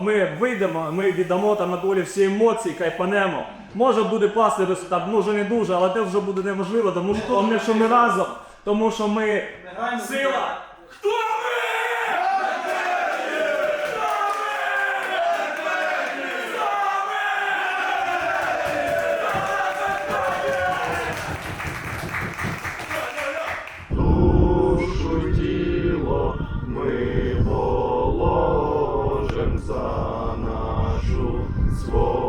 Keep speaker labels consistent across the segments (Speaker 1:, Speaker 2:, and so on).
Speaker 1: Ми вийдемо, ми віддамо там на долі всі емоції, кайпанемо. Може буде пасти результат, може не дуже, але це вже буде неможливо, тому що головне, що ми разом, тому що ми сила. Хто
Speaker 2: за нашу свободу.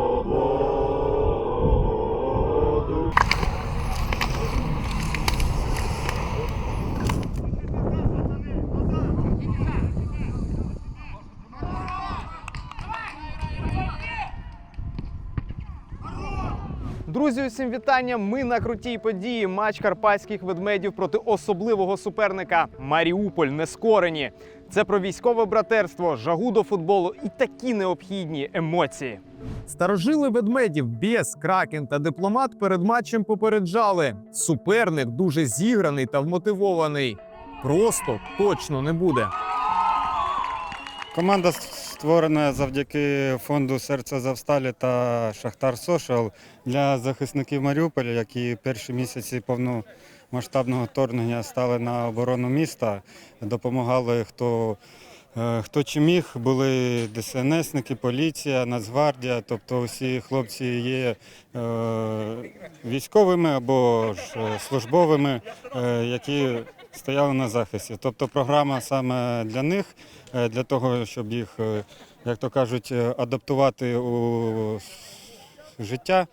Speaker 3: Друзі, усім вітання! Ми на крутій події. Матч карпатських ведмедів проти особливого суперника Маріуполь Нескорені. Це про військове братерство, жагу до футболу і такі необхідні емоції. Старожили ведмедів Бєс, Кракен та дипломат перед матчем попереджали. Суперник дуже зіграний та вмотивований. Просто точно не буде.
Speaker 4: Команда створена завдяки фонду Серце Завсталі та Шахтар Сошел для захисників Маріуполя, які перші місяці повномасштабного вторгнення стали на оборону міста, допомагали хто. е, Хто чи міг, були ДСНСники, поліція, Нацгвардія, тобто всі хлопці є е, військовими або ж е, службовими, які стояли на захисті. Тобто програма саме для них, е, для того, щоб їх, е, як то кажуть, е, адаптувати у життя,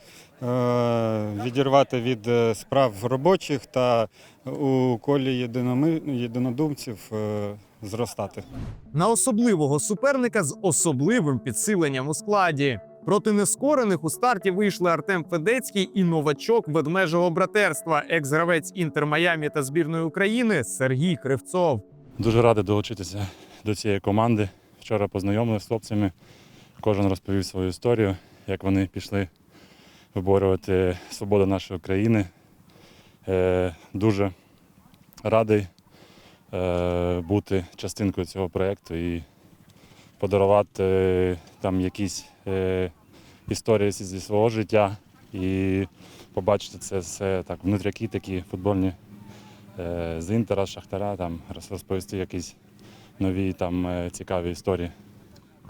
Speaker 4: відірвати від справ робочих та у колі єдинодумців зростати.
Speaker 3: на особливого суперника з особливим підсиленням у складі. Проти нескорених у старті вийшли Артем Федецький і новачок ведмежого братерства, екс-гравець Інтер Майамі та збірної України Сергій Кривцов.
Speaker 5: Дуже радий долучитися до цієї команди. Вчора познайомилися з хлопцями. Кожен розповів свою історію, як вони пішли виборювати свободу нашої країни. Е, Дуже радий е, бути частинкою цього проєкту і подарувати е, там якісь історії зі свого життя і побачити це все так, внутряки такі футбольні е, з Інтера, Шахтара, там розповісти якісь нові там е, цікаві історії.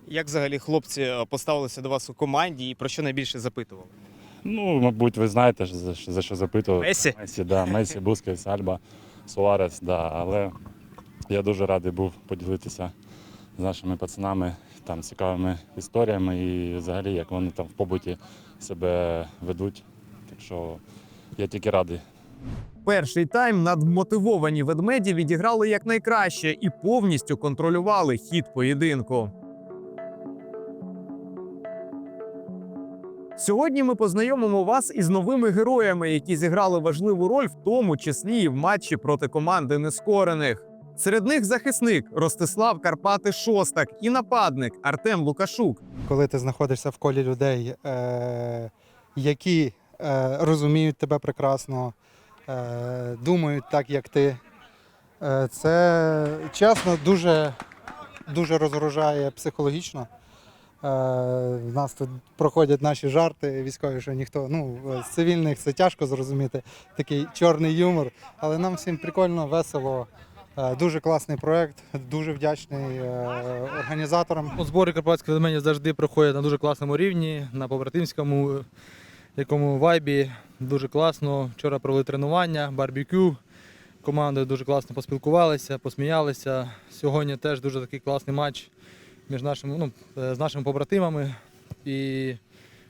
Speaker 3: Як взагалі хлопці е, поставилися до вас у команді і про що найбільше запитували?
Speaker 5: Ну, мабуть, ви знаєте, за, що- за що запитували.
Speaker 3: Месі?
Speaker 5: Месі, да, Месі, Бускетс, Альба, Суарес, да. Але я дуже радий був поділитися з нашими пацанами там цікавими історіями і взагалі, як вони там в побуті себе ведуть. Так що я тільки радий.
Speaker 3: Перший тайм надмотивовані ведмеді відіграли якнайкраще і повністю контролювали хід поєдинку. Сьогодні ми познайомимо вас із новими героями, які зіграли важливу роль, в тому числі і в матчі проти команди нескорених. Серед них захисник Ростислав Карпати Шостак і нападник Артем Лукашук.
Speaker 6: коли ти знаходишся в колі людей, е, які е, розуміють тебе прекрасно, е, думають так, як ти. Це чесно дуже, дуже розгружає психологічно. В нас тут проходять наші жарти військові, що ніхто, ну, з цивільних це тяжко зрозуміти, такий чорний юмор. Але нам всім прикольно, весело. Е, Дуже класний проект, дуже вдячний е, організаторам.
Speaker 7: Збори карпатських ведменів завжди проходять на дуже класному рівні, на побратимському якому вайбі. Дуже класно. Вчора провели тренування, барбекю. Командою дуже класно поспілкувалися, посміялися. Сьогодні теж дуже такий класний матч між нашими, ну, е, з нашими побратимами. І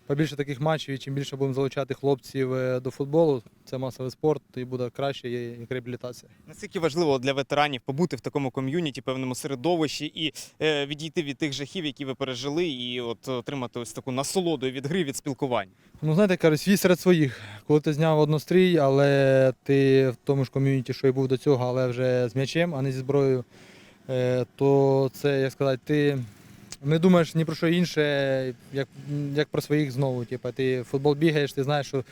Speaker 7: побільше таких матчів, і чим більше будемо залучати хлопців е, до футболу, це масовий спорт, і буде краще як реабілітація.
Speaker 3: Наскільки важливо для ветеранів побути в такому ком'юніті, певному середовищі і е, відійти від тих жахів, які ви пережили, і от отримати ось таку насолоду від гри, від спілкування.
Speaker 7: Ну, знаєте, кажуть, свій серед своїх. Коли ти зняв однострій, але ти в тому ж ком'юніті, що й був до цього, але вже з м'ячем, а не зі зброєю, е, то це, як сказати, ти не думаєш ні про що інше, як, як про своїх знову. Типу, ти в футбол бігаєш, ти знаєш, що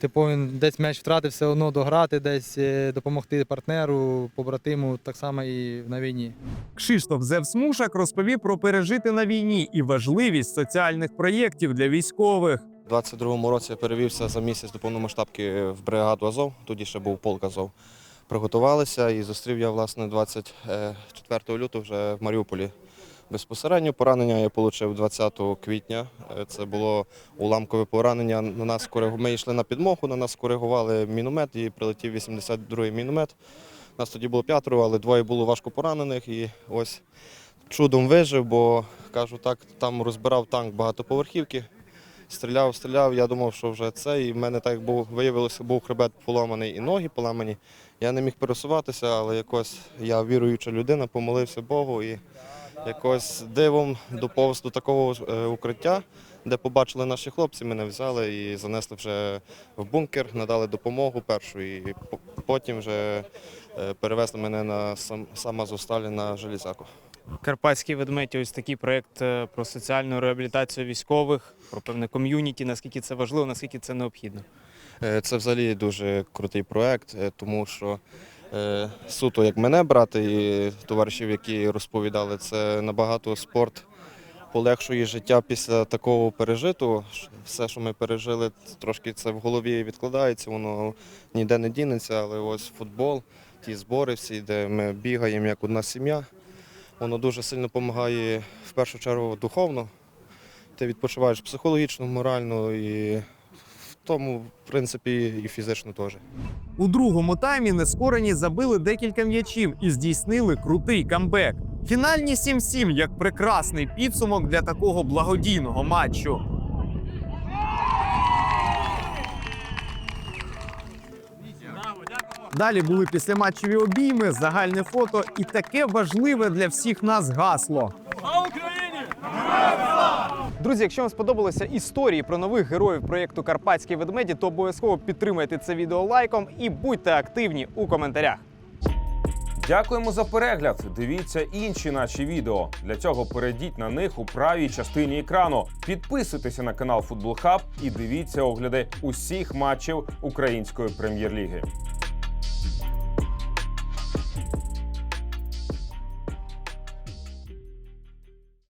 Speaker 7: ти повинен десь м'яч втратити, все одно дограти, десь е, допомогти партнеру, побратиму, так само і на війні.
Speaker 3: Кшиштоф Зевсмушак розповів про пережити на війні і важливість соціальних проєктів для військових.
Speaker 8: У 22-му році я перевівся за місяць до повномасштабки в бригаду Азов, тоді ще був полк Азов. Приготувалися і зустрів я власне 24 лютого вже в Маріуполі. Безпосередньо поранення я отримав 20 квітня. Е, Це було уламкове поранення. На нас коригу- Ми йшли на підмогу, на нас коригували міномет і прилетів 82-й міномет. Нас тоді було п'ятеро, але двоє було важко поранених. І ось чудом вижив, бо кажу так, там розбирав танк багатоповерхівки. Стріляв, стріляв, я думав, що вже це. І в мене так був, виявилося, був хребет поламаний і ноги поламані. Я не міг пересуватися, але якось я віруюча людина, помолився Богу і якось дивом доповз до такого е, укриття, де побачили наші хлопці, мене взяли і занесли вже в бункер, надали допомогу першу. І потім вже е, перевезли мене на сам, сам Азовсталі на железяку.
Speaker 3: Карпатські ведмеді, ось такий проєкт е, про соціальну реабілітацію військових, про певне ком'юніті, наскільки це важливо, наскільки це необхідно.
Speaker 8: Це взагалі дуже крутий проект, е, тому що суто як мене брати і товаришів, які розповідали, це набагато спорт полегшує життя після такого пережитого. Ш- Все, що ми пережили, трошки це в голові відкладається, воно ніде не дінеться, але ось футбол, ті збори всі, де ми бігаємо як одна сім'я, воно дуже сильно допомагає в першу чергу духовно. Ти відпочиваєш психологічно, морально і тому, в принципі, і фізично теж.
Speaker 3: У другому таймі нескорені забили декілька м'ячів і здійснили крутий камбек. Фінальні 7-7 як прекрасний підсумок для такого благодійного матчу. Далі були післяматчеві обійми, загальне фото і таке важливе для всіх нас гасло. Друзі, якщо вам сподобалися історії про нових героїв проєкту Карпатські ведмеді, то обов'язково підтримайте це відео лайком і будьте активні у коментарях.
Speaker 9: Дякуємо за перегляд. Дивіться інші наші відео. Для цього перейдіть на них у правій частині екрану. Підписуйтеся на канал Футбол Хаб і дивіться огляди усіх матчів української прем'єр-ліги.